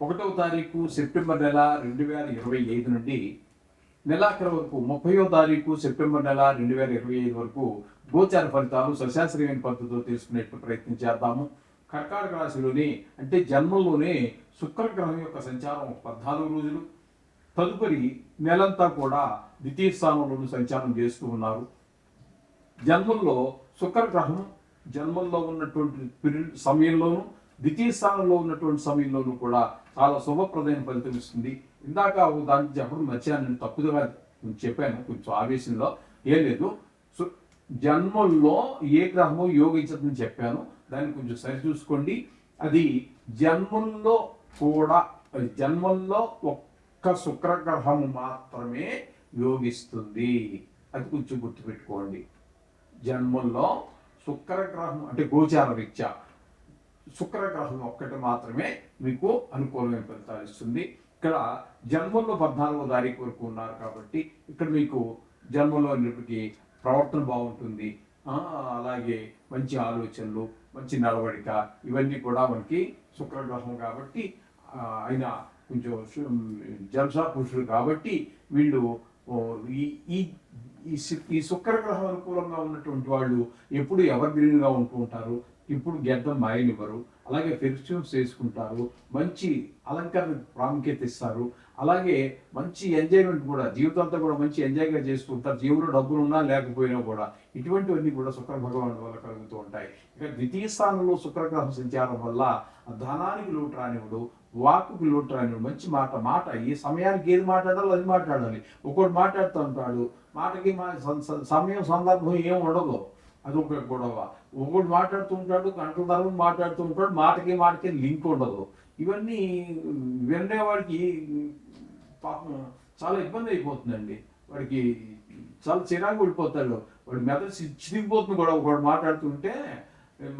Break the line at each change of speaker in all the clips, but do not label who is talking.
ఒకటవ తారీఖు సెప్టెంబర్ నెల రెండు వేల ఇరవై ఐదు నుండి నెలాఖరు వరకు ముప్పయో తారీఖు సెప్టెంబర్ నెల రెండు వేల ఇరవై ఐదు వరకు గోచార ఫలితాలు సశాస్త్రీయమైన పద్ధతితో తెలుసుకునేట్టు ప్రయత్నం చేద్దాము. కర్కాటక రాశిలోని అంటే జన్మంలోనే శుక్రగ్రహం యొక్క సంచారం పద్నాలుగు రోజులు. తదుపరి నెలంతా కూడా ద్వితీయ స్థానంలోనూ సంచారం చేస్తూ ఉన్నారు. జన్మంలో శుక్రగ్రహం జన్మంలో ఉన్నటువంటి పిరి సమయంలోనూ ద్వితీయ స్థానంలో ఉన్నటువంటి సమయంలోనూ కూడా చాలా శుభప్రదమైన ఫలితం ఇస్తుంది. ఇందాక ఓ దానికి చెప్పడం మర్చాను నేను తప్పుగా చెప్పాను కొంచెం ఆవేశంలో ఏం లేదు. సు- జన్మల్లో ఏ గ్రహము యోగించదని చెప్పాను. దాన్ని కొంచెం సరి చూసుకోండి. అది జన్మల్లో కూడా అది జన్మల్లో ఒక్క శుక్రగ్రహం మాత్రమే యోగిస్తుంది. అది కొంచెం గుర్తుపెట్టుకోండి. జన్మల్లో శుక్రగ్రహం అంటే గోచార రీత్యా శుక్రగ్రహం ఒక్కటి మాత్రమే మీకు అనుకూలమైన ఫలితాలు ఇస్తుంది. ఇక్కడ జన్మల్లో పద్నాలుగో తారీఖు వరకు ఉన్నారు కాబట్టి ఇక్కడ మీకు జన్మలో ఉన్నప్పటికీ ప్రవర్తన బాగుంటుంది. అలాగే మంచి ఆలోచనలు మంచి నడవడిక ఇవన్నీ కూడా మనకి శుక్రగ్రహం కాబట్టి ఆయన కొంచెం సు- జల్సా పురుషుడు కాబట్టి వీళ్ళు ఈ ఈ ఈ ఈ శుక్రగ్రహం అనుకూలంగా ఉన్నటువంటి వాళ్ళు ఎప్పుడు ఎవర్ గ్రీన్గా ఉంటూ ఉంటారు? ఇప్పుడు గెడ్డం మాయనివ్వరు. అలాగే పెర్ఫ్యూమ్స్ వేసుకుంటారు. మంచి అలంకరణ ప్రాముఖ్యత ఇస్తారు. అలాగే మంచి ఎంజాయ్మెంట్ కూడా జీవితం కూడా మంచి ఎంజాయ్గా చేసుకుంటారు. ఉంటారు జీవులు డబ్బులు ఉన్నా లేకపోయినా కూడా. ఇటువంటివన్నీ కూడా శుక్ర భగవానుడి వల్ల కలుగుతూ ఉంటాయి. ఇక ద్వితీయ స్థానంలో శుక్రగ్రహం సంచారం వల్ల ధనానికి లోటు రానివ్వడు వాక్కుకి లోటు రానివ్వడు. మంచి మాట మాట. ఈ సమయానికి ఏది మాట్లాడాలో అది మాట్లాడాలి. ఒకడు మాట్లాడుతూ ఉంటాడు. మాటకి మా సమయం సందర్భం ఏం ఉండదు. అదొక గొడవ. ఒకడు మాట్లాడుతూ ఉంటాడు గంటల తరబడి మాట్లాడుతూ ఉంటాడు మాటకి మాటకి లింక్ ఉండదు. ఇవన్నీ వినేవాడికి పాపం చాలా ఇబ్బంది అయిపోతుందండి. వాడికి చాలా చిరాకు వెళ్ళిపోతాడు వాడి మెదడు చిరిగిపోతుంది కూడా ఒకడు మాట్లాడుతుంటే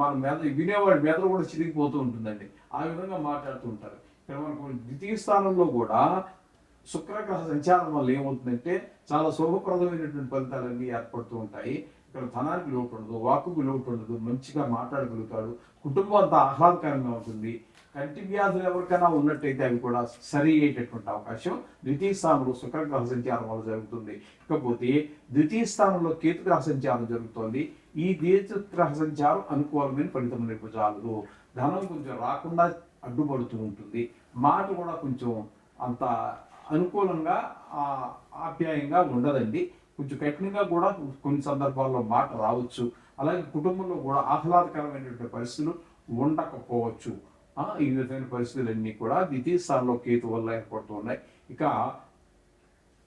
మన మెద వినేవాడి మెదడు కూడా చిరిగిపోతూ ఉంటుందండి. ఆ విధంగా మాట్లాడుతూ ఉంటారు. ఇక్కడ మనకు ద్వితీయ స్థానంలో కూడా శుక్రగ్రహ సంచారం వల్ల ఏమవుతుందంటే చాలా శుభప్రదమైనటువంటి ఫలితాలన్నీ ఏర్పడుతూ ఉంటాయి. ఇక్కడ ధనానికి లోటు ఉండదు వాకుకు లోటు ఉండదు మంచిగా మాట్లాడగలుగుతాడు కుటుంబం అంతా ఆహ్లాదకరంగా ఉంటుంది. కంటి వ్యాధులు ఎవరికైనా ఉన్నట్టయితే అవి కూడా సరి అయ్యేటటువంటి అవకాశం ద్వితీయ స్థానంలో శుక్రగ్రహ సంచారం వల్ల జరుగుతుంది. ఇకపోతే ద్వితీయ స్థానంలో కేతుగ్రహ సంచారం జరుగుతోంది. ఈ దీర్ఘగ్రహ సంచారం అనుకూలమైన ఫలితం చాలదు. ధనం కొంచెం రాకుండా అడ్డుపడుతూ ఉంటుంది. మాట కూడా కొంచెం అంత అనుకూలంగా ఆప్యాయంగా ఉండదండి. కొంచెం కఠినంగా కూడా కొన్ని సందర్భాల్లో మాట రావచ్చు. అలాగే కుటుంబంలో కూడా ఆహ్లాదకరమైనటువంటి పరిస్థితులు ఉండకపోవచ్చు. ఈ విధమైన పరిస్థితులన్నీ కూడా ద్వితీయ స్థానంలో కేతు వల్ల ఏర్పడుతున్నాయి ఇక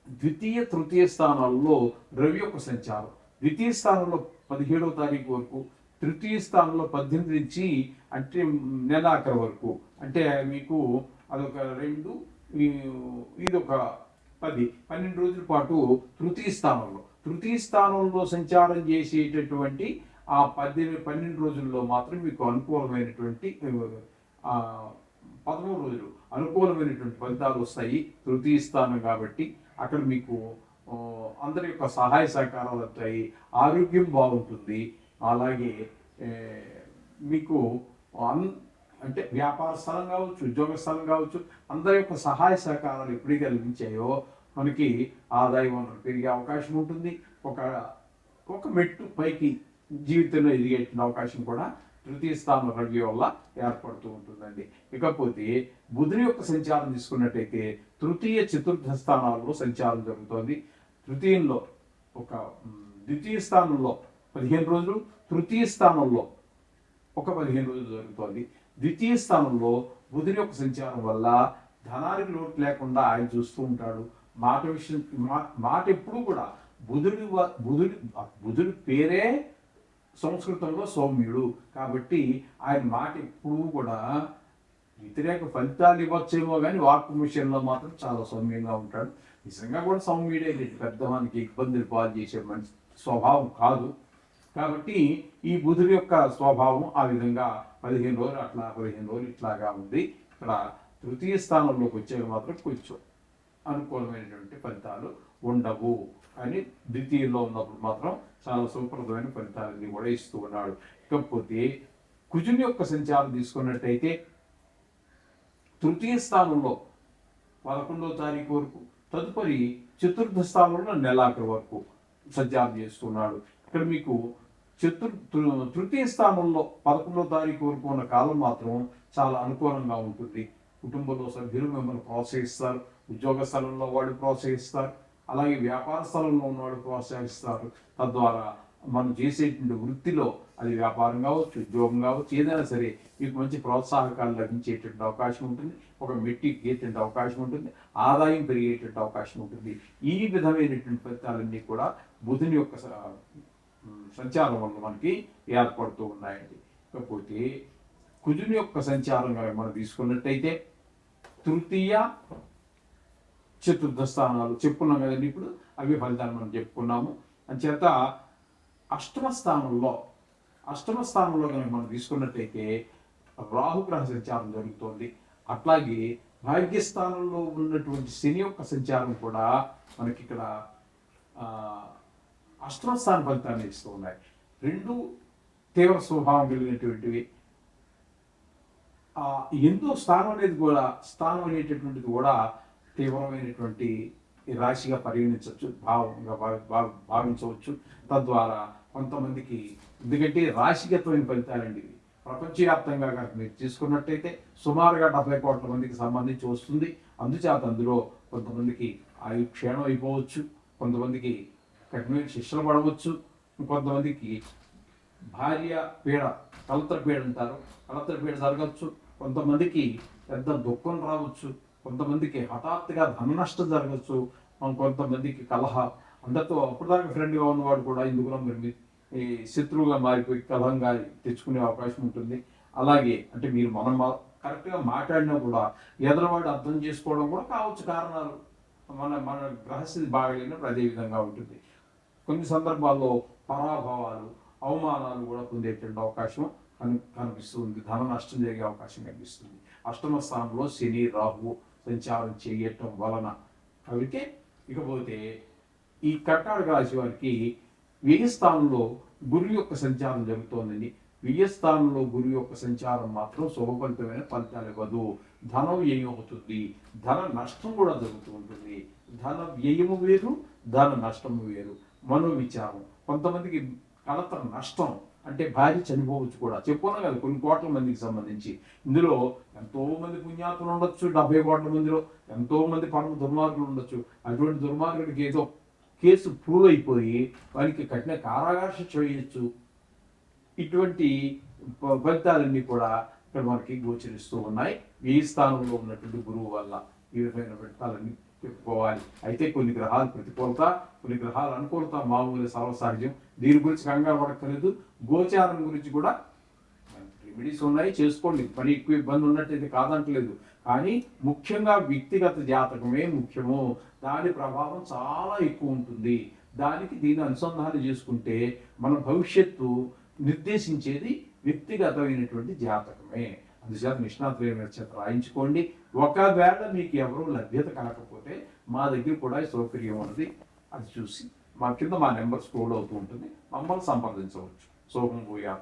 ద్వితీయ తృతీయ స్థానాల్లో రవి యొక్క సంచారం. ద్వితీయ స్థానంలో పదిహేడవ తారీఖు వరకు తృతీయ స్థానంలో పద్దెనిమిది నుంచి అంటే నెలాఖరు వరకు. అంటే మీకు అదొక రెండు ఇది ఒక పది పన్నెండు రోజుల పాటు తృతీయ స్థానంలో తృతీయ స్థానంలో సంచారం చేసేటటువంటి ఆ పద్దెనిమిది పన్నెండు రోజుల్లో మాత్రం మీకు అనుకూలమైనటువంటి పదమూడు రోజులు అనుకూలమైనటువంటి ఫలితాలు వస్తాయి తృతీయ స్థానం కాబట్టి. అక్కడ మీకు అందరి యొక్క సహాయ సహకారాలు వస్తాయి ఆరోగ్యం బాగుంటుంది. అలాగే మీకు అన్ అంటే వ్యాపార స్థలం కావచ్చు ఉద్యోగ స్థలం కావచ్చు అందరి యొక్క సహాయ సహకారాలు ఎప్పుడైతే లభించాయో మనకి ఆదాయ వనరులు పెరిగే అవకాశం ఉంటుంది. ఒక ఒక మెట్టు పైకి జీవితంలో ఎదిగే అవకాశం కూడా తృతీయ స్థానం రవి వల్ల ఏర్పడుతూ ఉంటుందండి. ఇకపోతే బుధుని యొక్క సంచారం తీసుకున్నట్టయితే తృతీయ చతుర్థ స్థానాల్లో సంచారం జరుగుతోంది. తృతీయంలో ఒక ద్వితీయ స్థానంలో పదిహేను రోజులు తృతీయ స్థానంలో ఒక పదిహేను రోజులు జరుగుతోంది. ద్వితీయ స్థానంలో బుధుని యొక్క సంచారం వల్ల ధనానికి లోటు లేకుండా ఆయన చూస్తూ ఉంటాడు. మాట విషయం మా- మాట ఎప్పుడు కూడా బుధుడి బుధుడి బుధుడి పేరే సంస్కృతంలో సౌమ్యుడు. కాబట్టి ఆయన మాట ఎప్పుడూ కూడా వ్యతిరేక ఫలితాలు ఇవ్వచ్చేమో కానీ వాక్కు విషయంలో మాత్రం చాలా సౌమ్యంగా ఉంటాడు. నిజంగా కూడా సౌమ్యుడే. పెద్దవానికి ఇబ్బందులు పాలు చేసే మంచి స్వభావం కాదు. కాబట్టి ఈ బుధుడి యొక్క స్వభావం ఆ విధంగా పదిహేను రోజులు అట్లా పదిహేను రోజులు ఇట్లాగా ఉంది. ఇక్కడ తృతీయ స్థానంలోకి వచ్చేవి మాత్రం కొంచెం అనుకూలమైనటువంటి ఫలితాలు ఉండవు అని ద్వితీయంలో ఉన్నప్పుడు మాత్రం చాలా సుప్రదమైన ఫలితాలని కూడా ఇస్తూ ఉన్నాడు. ఇకపోతే కుజుని యొక్క సంచారం తీసుకున్నట్టయితే తృతీయ స్థానంలో పదకొండవ తారీఖు వరకు తదుపరి చతుర్థ స్థానంలో నెలాఖరు వరకు సంచారం చేస్తున్నాడు. ఇక్కడ మీకు చతుర్ తృ- తృతీయ స్థానంలో పదకొండో తారీఖు వరకు ఉన్న కాలం మాత్రం చాలా అనుకూలంగా ఉంటుంది. కుటుంబంలో సభ్యులు మిమ్మల్ని ప్రోత్సహిస్తారు. ఉద్యోగ స్థలంలో వాడు ప్రోత్సహిస్తారు. అలాగే వ్యాపార స్థలంలో ఉన్నవాడు ప్రోత్సహిస్తారు. తద్వారా మనం చేసేటువంటి వృత్తిలో అది వ్యాపారం కావచ్చు ఉద్యోగం కావచ్చు ఏదైనా సరే మీకు మంచి ప్రోత్సాహకాలు లభించేటువంటి అవకాశం ఉంటుంది. ఒక మెట్టి ఎక్కేటువంటి అవకాశం ఉంటుంది. ఆదాయం పెరిగేటువంటి అవకాశం ఉంటుంది. ఈ విధమైనటువంటి ఫలితాలన్నీ కూడా బుధుని యొక్క సంచారం వల్ల మనకి ఏర్పడుతూ ఉన్నాయండి. కాకపోతే కుజుని యొక్క సంచారం కనుక మనం తీసుకున్నట్టయితే తృతీయ చతుర్థ స్థానాలు చెప్పుకున్నాం కదండి ఇప్పుడు అవి ఫలితాలు మనం చెప్పుకున్నాము. అంచేత అష్టమ స్థానంలో అష్టమ స్థానంలో కనుక మనం తీసుకున్నట్టయితే రాహుగ్రహ సంచారం జరుగుతోంది. అట్లాగే భాగ్యస్థానంలో ఉన్నటువంటి శని యొక్క సంచారం కూడా మనకి ఇక్కడ అష్టమస్థాన ఫలితాన్ని ఇస్తూ ఉన్నాయి. రెండు తీవ్ర స్వభావం కలిగినటువంటివి. ఆ స్థానం అనేది కూడా స్థానం అనేటటువంటిది కూడా తీవ్రమైనటువంటి రాశిగా పరిగణించవచ్చు భావంగా భావి- భావి- భావించవచ్చు. తద్వారా కొంతమందికి ఎందుకంటే రాశిగతమైన ఫలితాలండి ఇవి. ప్రపంచవ్యాప్తంగా కనుక మీరు తీసుకున్నట్టయితే సుమారుగా డెబ్బై కోట్ల మందికి సంబంధించి వస్తుంది. అందుచేత అందులో కొంతమందికి ఆయు క్షీణం అయిపోవచ్చు. కొంతమందికి కఠినమైన శిక్షలు పడవచ్చు. కొంతమందికి భార్య పీడ కలత్ర పీడ అంటారు. కలత్ర పీడ జరగచ్చు కొంతమందికి పెద్ద దుఃఖం రావచ్చు. కొంతమందికి హఠాత్తుగా ధన నష్టం జరగచ్చు కొంతమందికి కలహ. అందరితో అప్పటిదాకా ఫ్రెండ్గా ఉన్నవాడు కూడా ఇందుకులో మరి ఈ శత్రువుగా మారిపోయి కలహంగా తెచ్చుకునే అవకాశం ఉంటుంది. అలాగే అంటే మీరు మనం కరెక్ట్గా మాట్లాడినా కూడా ఎదరవాడు అర్థం చేసుకోవడం కూడా కావచ్చు కారణాలు. మన మన గ్రహస్థితి బాగలేనప్పుడు అదే విధంగా ఉంటుంది. కొన్ని సందర్భాల్లో పరాభవాలు అవమానాలు కూడా పొందేటువంటి అవకాశం కని కనిపిస్తుంది. ధన నష్టం జరిగే అవకాశం కనిపిస్తుంది. అష్టమ స్థానంలో శని రాహు సంచారం చేయటం వలన కాబట్టి ఇకపోతే ఈ కర్కాటక రాశి వారికి వ్యయ స్థానంలో గురు యొక్క సంచారం జరుగుతోందండి. వ్యయ స్థానంలో గురు యొక్క సంచారం మాత్రం శుభఫలితమైన ఫలితాలు ఇవ్వదు. ధనం వ్యయం అవుతుంది. ధన నష్టం కూడా జరుగుతూ ఉంటుంది. ధన వ్యయము వేరు ధన నష్టము వేరు. మనో విచారం కొంతమందికి కలత నష్టం అంటే భార్య చనిపోవచ్చు కూడా. చెప్పుకున్నాం కదా కొన్ని కోట్ల మందికి సంబంధించి. ఇందులో ఎంతో మంది పుణ్యాత్ములు ఉండొచ్చు డెబ్బై కోట్ల మందిలో ఎంతో మంది పరమ దుర్మార్గులు ఉండొచ్చు. అటువంటి దుర్మార్గుడికి ఏదో కేసు ప్రూవ్ అయిపోయి వారికి కఠిన కారాగార శిక్ష వేయచ్చు ఇటువంటి ఫలితాలన్నీ కూడా ఇక్కడ మనకి గోచరిస్తూ ఉన్నాయి. ఈ స్థానంలో ఉన్నటువంటి గురువు వల్ల ఈ విధమైన ఫలితాలన్నీ చెప్పుకోవాలి. అయితే కొన్ని గ్రహాలు ప్రతికూలత కొన్ని గ్రహాలు అనుకూలత మామూలు సర్వసహజం దీని గురించి కంగారు పడక్కర్లేదు. గోచారం గురించి కూడా రెమెడీస్ ఉన్నాయి. చేసుకోండి. పని ఎక్కువ ఇబ్బంది ఉన్నట్టయితే కాదంటలేదు. కానీ ముఖ్యంగా వ్యక్తిగత జాతకమే ముఖ్యము. దాని ప్రభావం చాలా ఎక్కువ ఉంటుంది. దానికి దీని అనుసంధానం చేసుకుంటే మన భవిష్యత్తు నిర్దేశించేది వ్యక్తిగతమైనటువంటి జాతకమే. అందుచేత నిష్ణాతులైన చేత రాయించుకోండి. ఒకవేళ మీకు ఎవరూ లభ్యత కాకపోతే మా దగ్గర కూడా సౌకర్యం ఉన్నది. అది చూసి మా కింద మా నెంబర్ స్క్రోల్ అవుతూ ఉంటుంది. మమ్మల్ని సంప్రదించవచ్చు. సోహం భూయా